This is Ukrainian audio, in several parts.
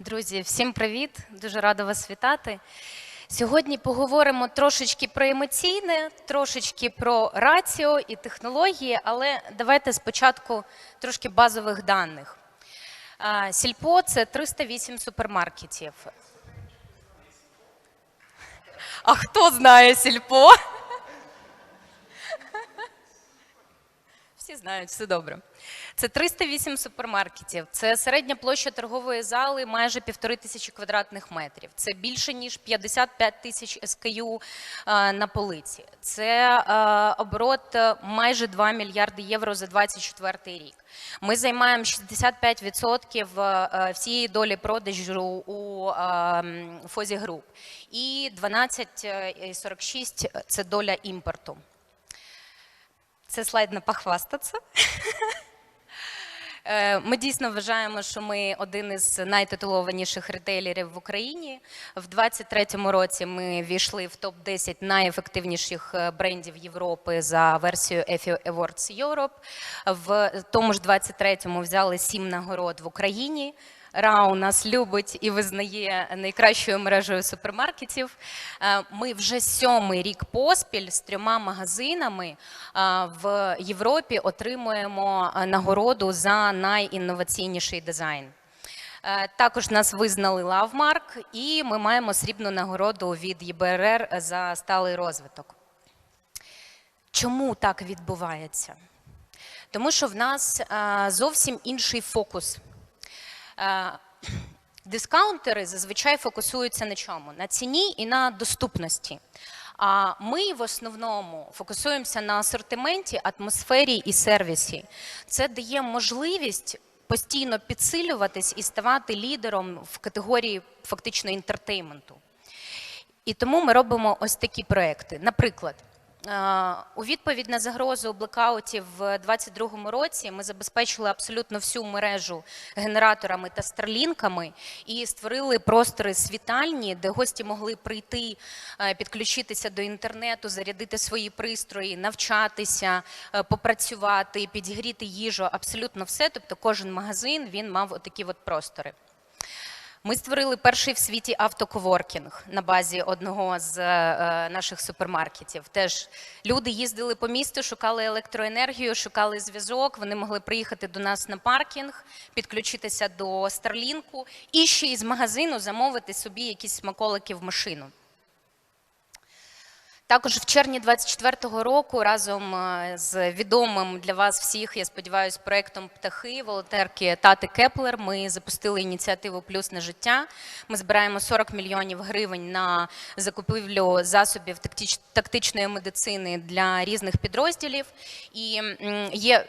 Друзі, всім привіт! Дуже рада вас вітати. Сьогодні поговоримо трошечки про емоційне, трошечки про раціо і технології, але давайте спочатку трошки базових даних. Сільпо це 308 супермаркетів. А хто знає сільпо? Всі знають, все добре. Це 308 супермаркетів. Це середня площа торгової зали майже півтори тисячі квадратних метрів. Це більше ніж 55 тисяч SKU е, на полиці. Це е, оборот е, майже 2 мільярди євро за 24 рік. Ми займаємо 65% е, всієї долі продажу у Фозі Груп і 12,46 – це доля імпорту. Це слайд на похвастатися. Е, Ми дійсно вважаємо, що ми один із найтитулованіших ретейлерів в Україні. В 2023 році ми війшли в топ 10 найефективніших е, брендів Європи за версією EFI Awards Europe. В тому ж 23-му взяли сім нагород в Україні. РАУ нас любить і визнає найкращою мережею супермаркетів. Е, Ми вже сьомий рік поспіль з трьома магазинами е, в Європі отримуємо е, нагороду за найінноваційніший дизайн. Також нас визнали Лавмарк, і ми маємо срібну нагороду від ЄБРР за сталий розвиток. Чому так відбувається? Тому що в нас зовсім інший фокус. Е, Дискаунтери зазвичай фокусуються на чому? На ціні і на доступності. А ми в основному фокусуємося на асортименті, атмосфері і сервісі. Це дає можливість постійно підсилюватись і ставати лідером в категорії фактично інтертейменту. І тому ми робимо ось такі проекти. Наприклад, у відповідь на загрозу блекаутів в 2022 році ми забезпечили абсолютно всю мережу генераторами та старлінками і створили простори світальні, де гості могли прийти, е, підключитися до інтернету, зарядити свої пристрої, навчатися, е, попрацювати, підігріти їжу, абсолютно все. Тобто кожен магазин він мав отакі от простори. Ми створили перший в світі автоковоркінг на базі одного з е, наших супермаркетів. Теж люди їздили по місту, шукали електроенергію, шукали зв'язок. Вони могли приїхати до нас на паркінг, підключитися до Старлінку і ще із магазину замовити собі якісь смаколики в машину. Також в червні 24-го року разом е, з відомим для вас всіх, я сподіваюся, проектом птахи волонтерки Тати Кеплер. Ми запустили ініціативу Плюс на життя. Ми збираємо 40 мільйонів гривень на закупівлю засобів тактич- тактичної медицини для різних підрозділів. І є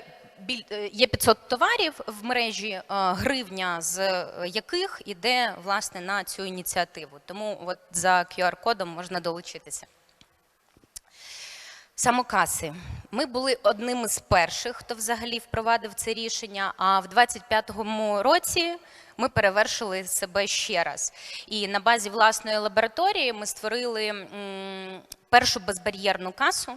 е, Є 500 товарів в мережі, е, гривня з яких іде власне на цю ініціативу. Тому от за QR-кодом можна долучитися. Самокаси. Ми були одним із перших, хто взагалі впровадив це рішення. А в 25-му році ми перевершили себе ще раз. І на базі власної лабораторії ми створили першу безбар'єрну касу.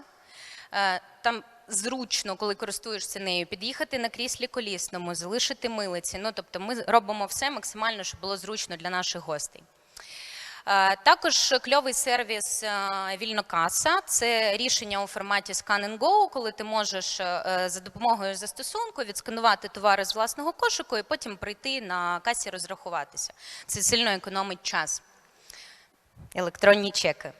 Е, Там зручно, коли користуєшся нею, під'їхати на кріслі колісному, залишити милиці. Ну тобто, ми робимо все максимально, щоб було зручно для наших гостей. Е, Також кльовий сервіс е, Вільнокаса це рішення у форматі Scan and Go, коли ти можеш е, за допомогою застосунку відсканувати товари з власного кошику і потім прийти на касі розрахуватися. Це сильно економить час. Електронні чеки.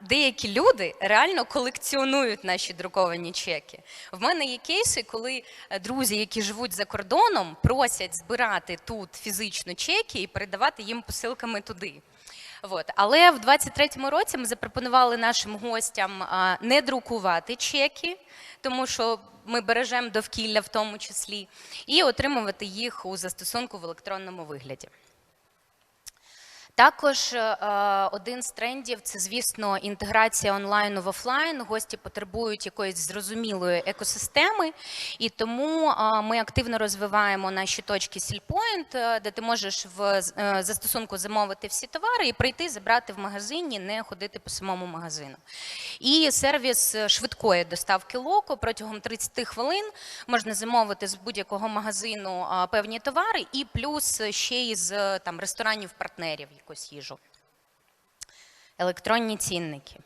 Деякі люди реально колекціонують наші друковані чеки. В мене є кейси, коли друзі, які живуть за кордоном, просять збирати тут фізично чеки і передавати їм посилками туди. От. Але в 23-му році ми запропонували нашим гостям не друкувати чеки, тому що ми бережемо довкілля в тому числі, і отримувати їх у застосунку в електронному вигляді. Також е, один з трендів це, звісно, інтеграція онлайну в офлайн. Гості потребують якоїсь зрозумілої екосистеми, і тому е, ми активно розвиваємо наші точки Сільпоінт, де ти можеш в е, застосунку замовити всі товари і прийти забрати в магазині, не ходити по самому магазину. І сервіс швидкої доставки локо протягом 30 хвилин можна замовити з будь-якого магазину певні товари, і плюс ще е, там ресторанів партнерів якусь їжу. Електронні цінники.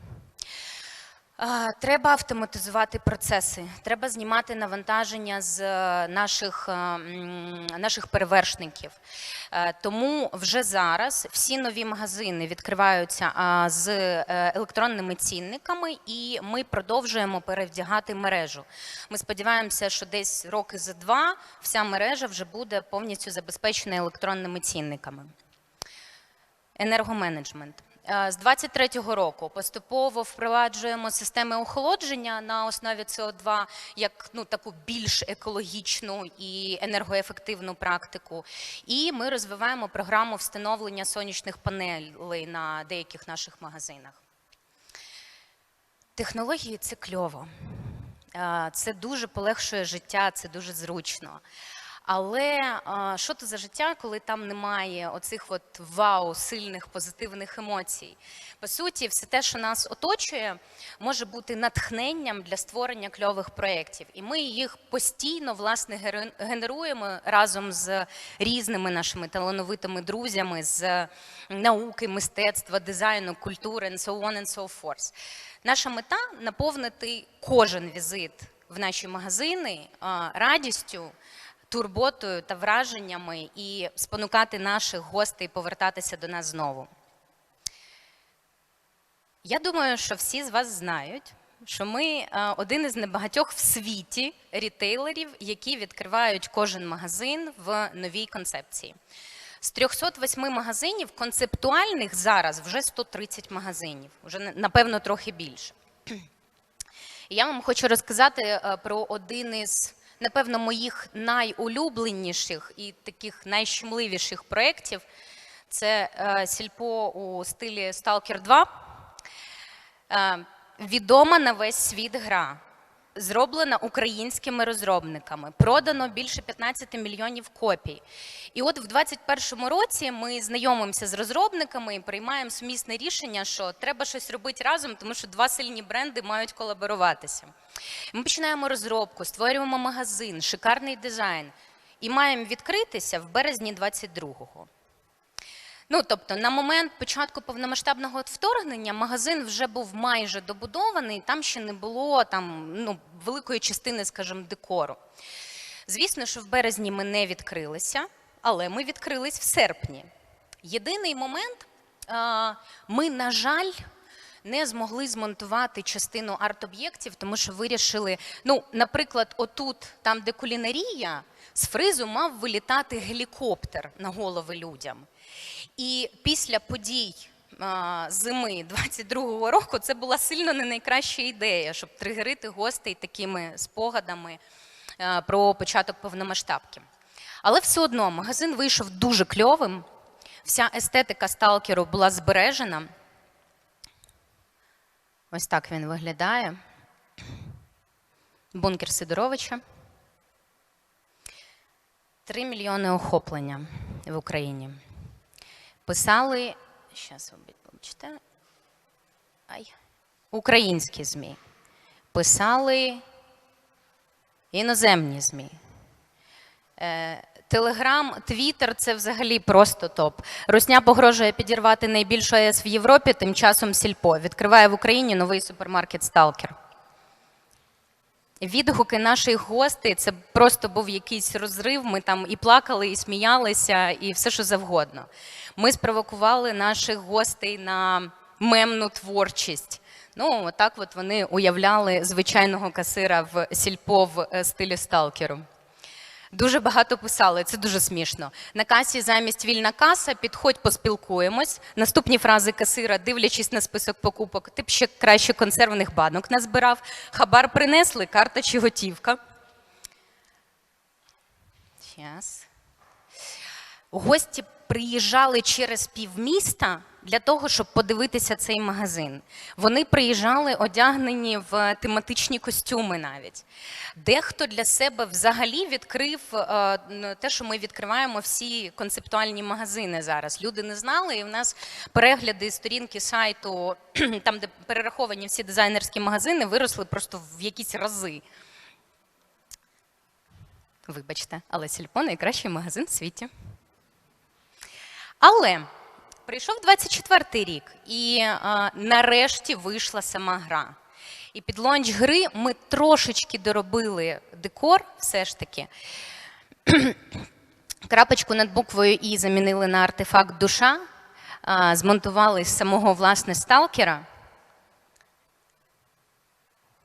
Треба автоматизувати процеси, треба знімати навантаження з е, наших, е, наших перевершників. Е, Тому вже зараз всі нові магазини відкриваються з електронними цінниками, і ми продовжуємо перевдягати мережу. Ми сподіваємося, що десь роки за два вся мережа вже буде повністю забезпечена електронними цінниками. Енергоменеджмент. Е, З 23-го року поступово впроваджуємо системи охолодження на основі СО2 як ну таку більш екологічну і енергоефективну практику. І ми розвиваємо програму встановлення сонячних панелей на деяких наших магазинах. Технології це кльово. Е, Це дуже полегшує життя, це дуже зручно. Але що то за життя, коли там немає оцих от вау, сильних позитивних емоцій? По суті, все те, що нас оточує, може бути натхненням для створення кльових проєктів. І ми їх постійно власне генеруємо разом з різними нашими талановитими друзями з науки, мистецтва, дизайну, культури and so on and so forth. Наша мета наповнити кожен візит в наші магазини радістю турботою та враженнями і спонукати наших гостей повертатися до нас знову. Я думаю, що всі з вас знають, що ми е, один із небагатьох в світі рітейлерів, які відкривають кожен магазин в новій концепції. З 308 магазинів концептуальних зараз вже 130 магазинів, вже напевно трохи більше. І я вам хочу розказати е, про один із, напевно, моїх найулюбленіших і таких найщемливіших проєктів. Це е, сільпо у стилі Stalker 2. Е, Відома на весь світ гра. Зроблена українськими розробниками, продано більше 15 мільйонів копій. І от в 2021 році ми знайомимося з розробниками і приймаємо сумісне рішення, що треба щось робити разом, тому що два сильні бренди мають колаборуватися. Ми починаємо розробку, створюємо магазин, шикарний дизайн і маємо відкритися в березні 22-го. Ну, тобто, на момент початку повномасштабного вторгнення магазин вже був майже добудований, там ще не було там, ну, великої частини, скажімо, декору. Звісно, що в березні ми не відкрилися, але ми відкрились в серпні. Єдиний момент, ми, на жаль, не змогли змонтувати частину арт-об'єктів, тому що вирішили, ну, наприклад, отут, там, де кулінарія, з фризу мав вилітати гелікоптер на голови людям. І після подій зими 22-го року це була сильно не найкраща ідея, щоб тригерити гостей такими спогадами а, про початок повномасштабки. Але все одно магазин вийшов дуже кльовим. Вся естетика сталкеру була збережена. Ось так він виглядає. Бункер Сидоровича. 3 мільйони охоплення в Україні. Писали, зараз ви побачите, ай, українські ЗМІ. Писали іноземні ЗМІ. Е, Телеграм, Твіттер це взагалі просто топ. Русня погрожує підірвати найбільшу АЕС в Європі, тим часом Сільпо відкриває в Україні новий супермаркет Сталкер. Відгуки наших гостей це просто був якийсь розрив. Ми там і плакали, і сміялися, і все, що завгодно. Ми спровокували наших гостей на мемну творчість. Ну, так, от вони уявляли звичайного касира в сільпо в е, стилі сталкеру. Дуже багато писали, це дуже смішно. На касі замість вільна каса, підходь, поспілкуємось. Наступні фрази касира, дивлячись на список покупок, ти б ще краще консервних банок назбирав. Хабар принесли, карта чи готівка. Щас. Гості приїжджали через півміста для того, щоб подивитися цей магазин. Вони приїжджали одягнені в тематичні костюми навіть. Дехто для себе взагалі відкрив е, те, що ми відкриваємо всі концептуальні магазини зараз. Люди не знали, і в нас перегляди сторінки сайту, там, де перераховані всі дизайнерські магазини, виросли просто в якісь рази. Вибачте, але Сільпо найкращий магазин в світі. Але прийшов 24-й рік, і а, нарешті вийшла сама гра. І під лонч гри ми трошечки доробили декор, все ж таки. Крапочку над буквою І замінили на артефакт душа, а, змонтували з самого власне сталкера,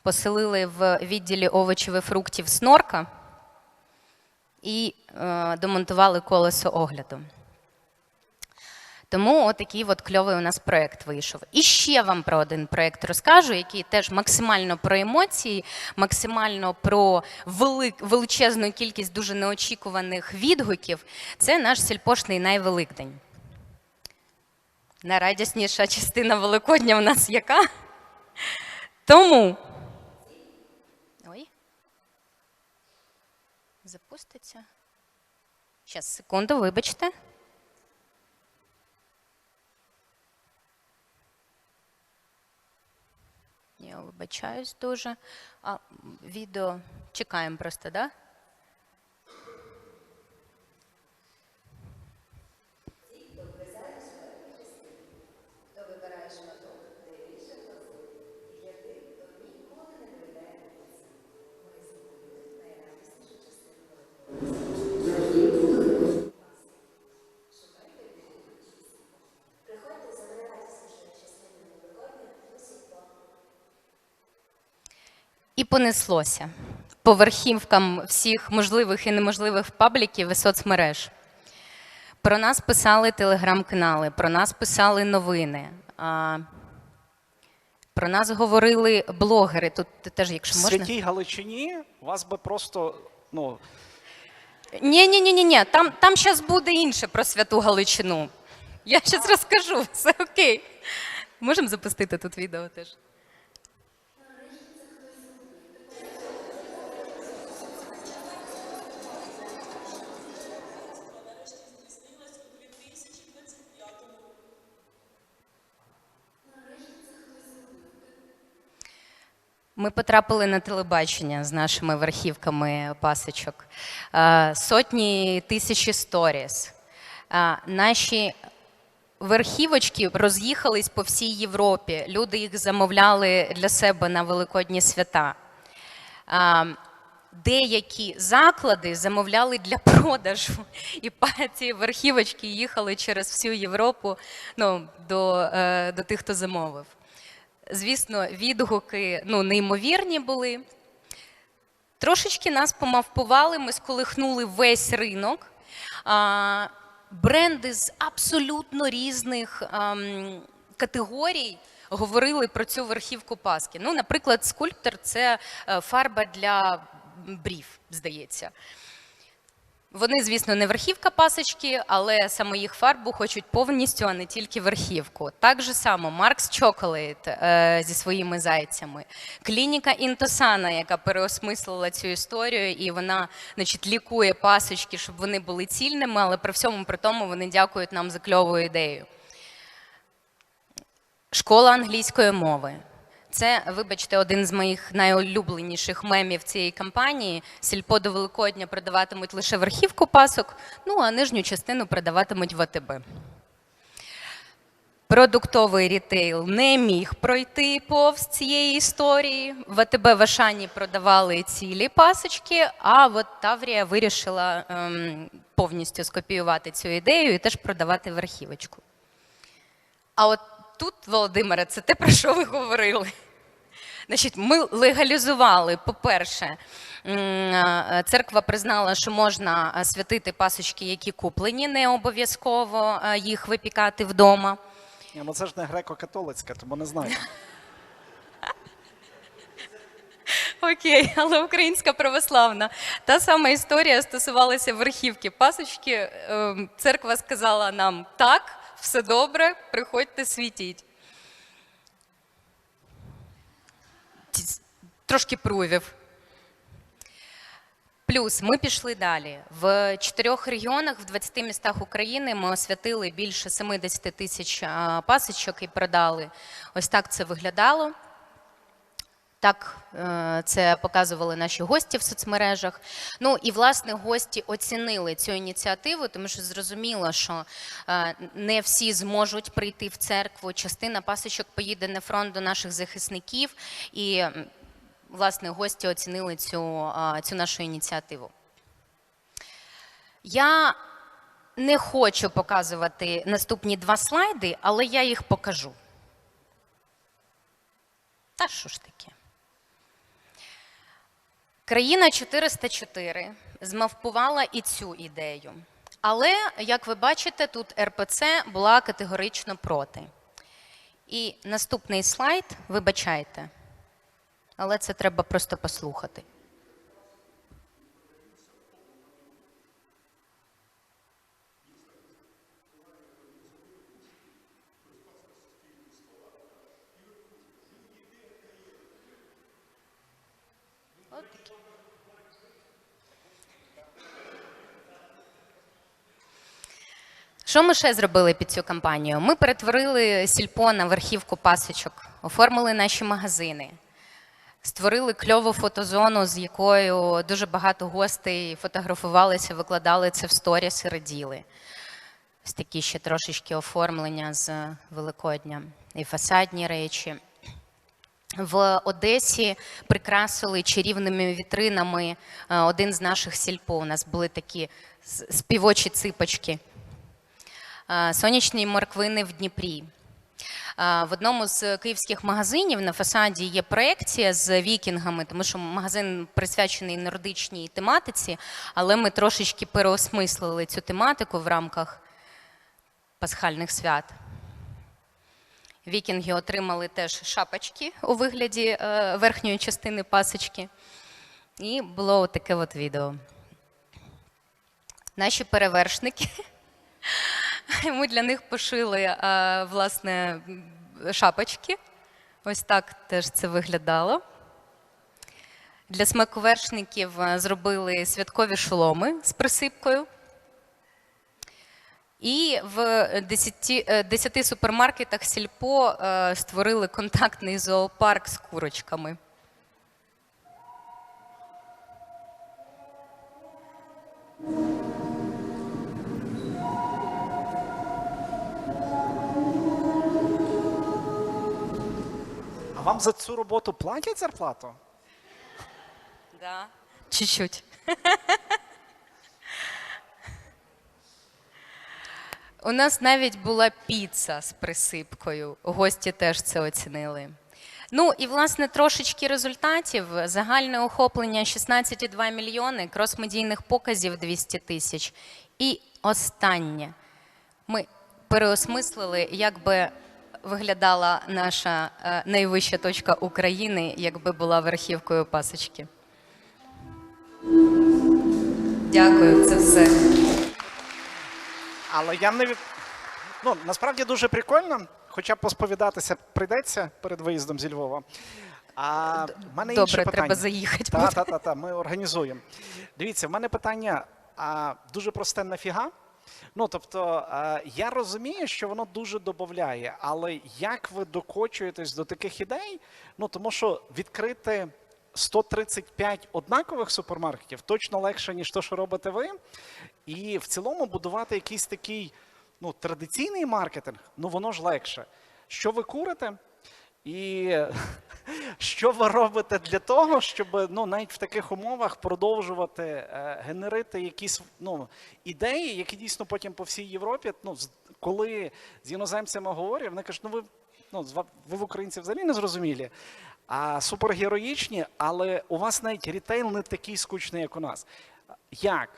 поселили в відділі овочів і фруктів снорка і е, домонтували колесо огляду. Тому отакий от кльовий у нас проєкт вийшов. І ще вам про один проєкт розкажу, який теж максимально про емоції, максимально про велик, величезну кількість дуже неочікуваних відгуків. Це наш сільпошний найвеликдень. Найрадісніша частина Великодня в нас яка? Тому. Ой. Запуститься. Зараз, секунду, вибачте. Вибачаюсь дуже. А відео чекаємо просто, да? Понеслося по верхівкам всіх можливих і неможливих пабліків і соцмереж. Про нас писали телеграм-канали, про нас писали новини. А, про нас говорили блогери. Тут теж, якщо В можна. святій Галичині вас би просто ну Ні, ні, ні, ні, ні. Там, там зараз буде інше про святу Галичину. Я зараз розкажу, все окей. Можемо запустити тут відео теж. Ми потрапили на телебачення з нашими верхівками пасочок. Е, Сотні тисячі сторіс. Е, Наші верхівочки роз'їхались по всій Європі. Люди їх замовляли для себе на великодні свята. Деякі заклади замовляли для продажу, і ці верхівочки їхали через всю Європу ну, до, е, до тих, хто замовив. Звісно, відгуки ну, неймовірні були. Трошечки нас помавпували, ми сколихнули весь ринок. А, бренди з абсолютно різних ам, категорій говорили про цю верхівку Паски. Ну, наприклад, скульптор це е, фарба для брів, здається. Вони, звісно, не верхівка пасочки, але саме їх фарбу хочуть повністю, а не тільки верхівку. Так же само Маркс Chocolate е, зі своїми зайцями, клініка Інтосана, яка переосмислила цю історію, і вона значить, лікує пасочки, щоб вони були цільними, але при всьому при тому вони дякують нам за кльову ідею. Школа англійської мови. Це, вибачте, один з моїх найулюбленіших мемів цієї кампанії. Сільпо до Великодня продаватимуть лише верхівку пасок, ну а нижню частину продаватимуть в АТБ. Продуктовий рітейл не міг пройти повз цієї історії. В АТБ в Ашані продавали цілі пасочки, а от Таврія вирішила ем, повністю скопіювати цю ідею і теж продавати верхівочку. А от тут, Володимире, це те, про що ви говорили. Значить, ми легалізували, по-перше, е, церква признала, що можна е, святити пасочки, які куплені, не обов'язково е, їх випікати вдома. ні, ну це ж не греко-католицька, тому не знаю. Окей, але українська православна. Та сама історія стосувалася верхівки пасочки. Ем, Церква сказала нам так, все добре, приходьте світіть. Трошки провів. Плюс ми пішли далі. В чотирьох регіонах, в 20 містах України ми освятили більше 70 тисяч пасочок і продали. Ось так це виглядало. Так е, це показували наші гості в соцмережах. Ну і власне гості оцінили цю ініціативу, тому що зрозуміло, що е, не всі зможуть прийти в церкву. Частина пасочок поїде на фронт до наших захисників, і власне гості оцінили цю, цю нашу ініціативу. Я не хочу показувати наступні два слайди, але я їх покажу. Та що ж таке? Країна 404 змавпувала і цю ідею. Але, як ви бачите, тут РПЦ була категорично проти. І наступний слайд, вибачайте, але це треба просто послухати. Що ми ще зробили під цю кампанію? Ми перетворили сільпо на верхівку пасочок, оформили наші магазини, створили кльову фотозону, з якою дуже багато гостей фотографувалися, викладали це в сторіс і раділи. Ось такі ще трошечки оформлення з Великодня і фасадні речі. В Одесі прикрасили чарівними вітринами е, один з наших сільпо. У нас були такі співочі ципочки. Е, Сонячні морквини в Дніпрі. Е, В одному з київських магазинів на фасаді є проекція з вікінгами, тому що магазин присвячений нордичній тематиці, але ми трошечки переосмислили цю тематику в рамках пасхальних свят. Вікінги отримали теж шапочки у вигляді е, верхньої частини пасочки. І було таке от відео. Наші перевершники. Ми для них пошили е, власне шапочки. Ось так теж це виглядало. Для смаковершників е, зробили святкові шоломи з присипкою. І в 10, е, 10 супермаркетах Сільпо е, створили контактний зоопарк з курочками. А вам за цю роботу платять зарплату? Да. Чуть-чуть. У нас навіть була піца з присипкою. Гості теж це оцінили. Ну і власне трошечки результатів. Загальне охоплення 16,2 мільйони, крос-медійних показів 200 тисяч. І останнє. Ми переосмислили, як би виглядала наша е, найвища точка України, якби була верхівкою пасочки. Дякую, це все. Але я не від... ну, насправді дуже прикольно, хоча б посповідатися прийдеться перед виїздом зі Львова. А в мене інше Добре, питання. треба заїхати. Та, буде. та, та, та, ми організуємо. Дивіться, в мене питання а, дуже просте нафіга. Ну, тобто, а, я розумію, що воно дуже додає, але як ви докочуєтесь до таких ідей? Ну, тому що відкрити 135 однакових супермаркетів точно легше, ніж то, що робите ви. І в цілому будувати якийсь такий ну, традиційний маркетинг, ну воно ж легше. Що ви курите? І що ви робите для того, щоб ну, навіть в таких умовах продовжувати е, генерити якісь ну, ідеї, які дійсно потім по всій Європі, ну, з- коли з іноземцями говорять, вони кажуть, ну ви, ну, ви в українців взагалі не зрозумілі, а супергероїчні, але у вас навіть рітейл не такий скучний, як у нас. Як?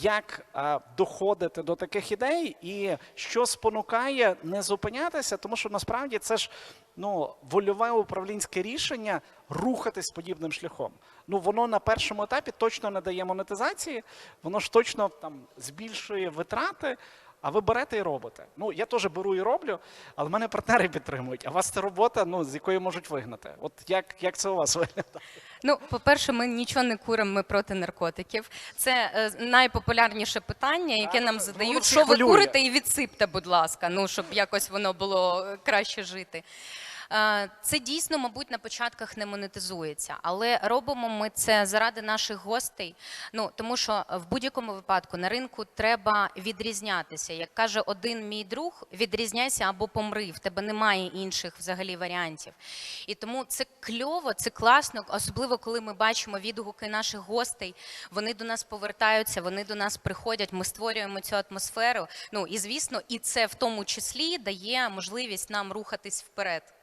Як е, доходити до таких ідей, і що спонукає не зупинятися, тому що насправді це ж ну, вольове управлінське рішення рухатись подібним шляхом. Ну, воно на першому етапі точно не дає монетизації, воно ж точно там збільшує витрати. А ви берете і робите. Ну, я теж беру і роблю, але мене партнери підтримують. А у вас це робота, ну, з якої можуть вигнати. От як, як це у вас виглядає? Ну, по-перше, ми нічого не куримо, ми проти наркотиків. Це е, найпопулярніше питання, яке нам задають. Що ви хвилює. курите і відсипте, будь ласка, ну щоб якось воно було е, краще жити. Е, Це дійсно, мабуть, на початках не монетизується, але робимо ми це заради наших гостей. Ну тому що в будь-якому випадку на ринку треба відрізнятися. Як каже один мій друг, відрізняйся або помри. В тебе немає інших взагалі варіантів. І тому це кльово, це класно, особливо коли ми бачимо відгуки наших гостей. Вони до нас повертаються, вони до нас приходять. Ми створюємо цю атмосферу. Ну і звісно, і це в тому числі дає можливість нам рухатись вперед.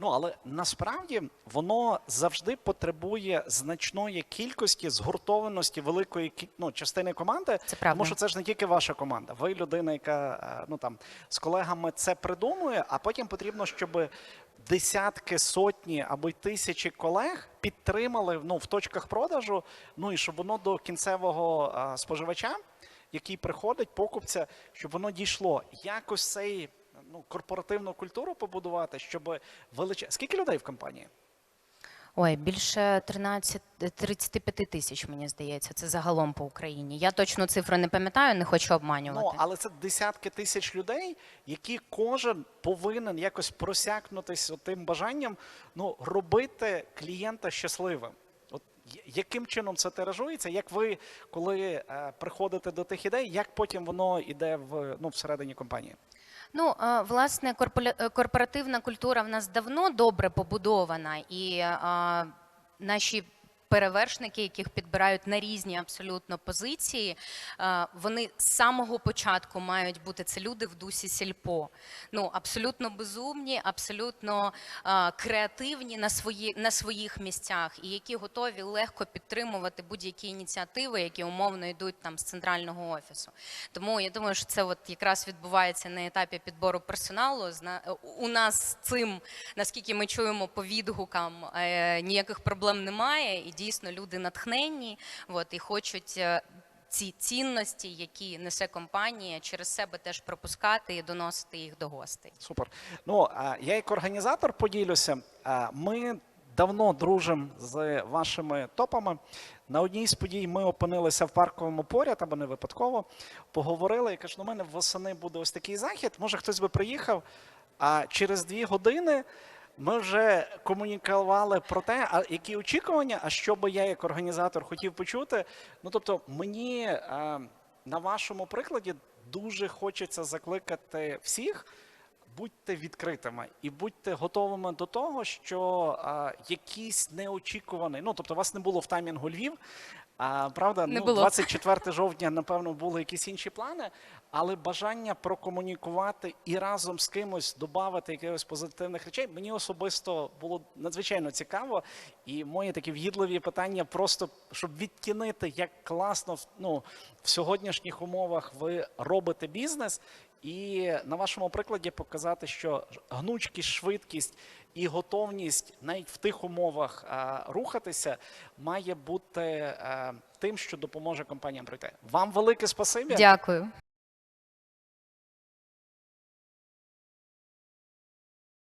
Ну але насправді воно завжди потребує значної кількості згуртованості великої ну, частини команди. Це правда. Тому що це ж не тільки ваша команда. Ви людина, яка е, ну там з колегами це придумує, а потім потрібно, щоб десятки, сотні або й тисячі колег підтримали ну, в точках продажу. Ну і щоб воно до кінцевого е, споживача, який приходить, покупця, щоб воно дійшло. Якось цей ну, корпоративну культуру побудувати, щоб велич... Скільки людей в компанії? Ой, більше 13, 35 тисяч, мені здається, це загалом по Україні. Я точно цифру не пам'ятаю, не хочу обманювати. Ну, але це десятки тисяч людей, які кожен повинен якось просякнутися тим бажанням ну, робити клієнта щасливим. От яким чином це тиражується? Як ви, коли е, приходите до тих ідей, як потім воно йде в ну, всередині компанії? Ну, е, власне, е, корпоративна культура в нас давно добре побудована, і е, наші перевершники, яких підбирають на різні абсолютно позиції, е, вони з самого початку мають бути це люди в дусі сільпо. Ну, абсолютно безумні, абсолютно е, креативні на, свої, на своїх місцях, і які готові легко підтримувати будь-які ініціативи, які умовно йдуть там з центрального офісу. Тому я думаю, що це от якраз відбувається на етапі підбору персоналу. Зна- У нас цим, наскільки ми чуємо по відгукам, е, ніяких проблем немає, і дійсно люди натхненні, от, і хочуть. е, Ці цінності, які несе компанія, через себе теж пропускати і доносити їх до гостей. Супер. Ну, я як організатор поділюся. Ми давно дружимо з вашими топами. На одній з подій ми опинилися в парковому поряд, або не випадково, поговорили і кажуть, ну, у мене восени буде ось такий захід, може хтось би приїхав. А через дві години ми вже комунікували про те, а які очікування, а що би я як організатор хотів почути. Ну тобто, мені е, на вашому прикладі дуже хочеться закликати всіх. Будьте відкритими і будьте готовими до того, що а, якийсь неочікуваний, ну тобто, вас не було в таймінгу Львів. А правда, Не ну було. 24 жовтня, напевно, були якісь інші плани, але бажання прокомунікувати і разом з кимось додати якихось позитивних речей мені особисто було надзвичайно цікаво. І мої такі в'їдливі питання, просто щоб відтінити, як класно ну, в сьогоднішніх умовах ви робите бізнес. І на вашому прикладі показати, що гнучкість, швидкість і готовність навіть в тих умовах а, рухатися має бути а, тим, що допоможе компаніям пройти. Вам велике спасибі. Дякую.